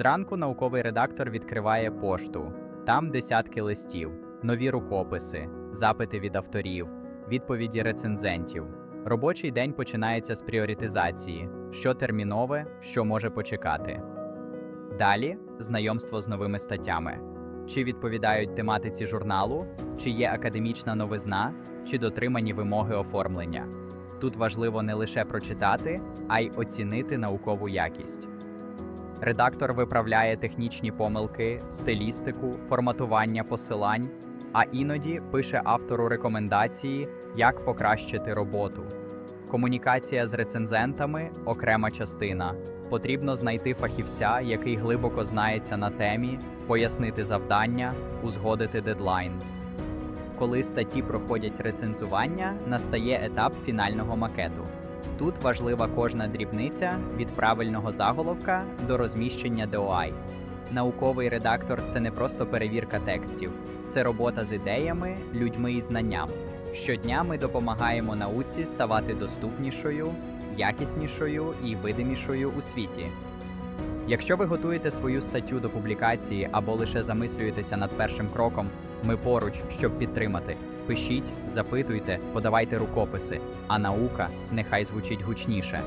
Зранку науковий редактор відкриває пошту. Там десятки листів, нові рукописи, запити від авторів, відповіді рецензентів. Робочий день починається з пріоритизації, що термінове, що може почекати. Далі знайомство з новими статтями. Чи відповідають тематиці журналу, чи є академічна новизна, чи дотримані вимоги оформлення. Тут важливо не лише прочитати, а й оцінити наукову якість. Редактор виправляє технічні помилки, стилістику, форматування посилань, а іноді пише автору рекомендації, як покращити роботу. Комунікація з рецензентами окрема частина. Потрібно знайти фахівця, який глибоко знається на темі, пояснити завдання, узгодити дедлайн. Коли статті проходять рецензування, настає етап фінального макету. Тут важлива кожна дрібниця від правильного заголовка до розміщення DOI. Науковий редактор це не просто перевірка текстів, це робота з ідеями, людьми і знанням. Щодня ми допомагаємо науці ставати доступнішою, якіснішою і видимішою у світі. Якщо ви готуєте свою статтю до публікації або лише замислюєтеся над першим кроком, ми поруч, щоб підтримати. Пишіть, запитуйте, подавайте рукописи, а наука нехай звучить гучніше.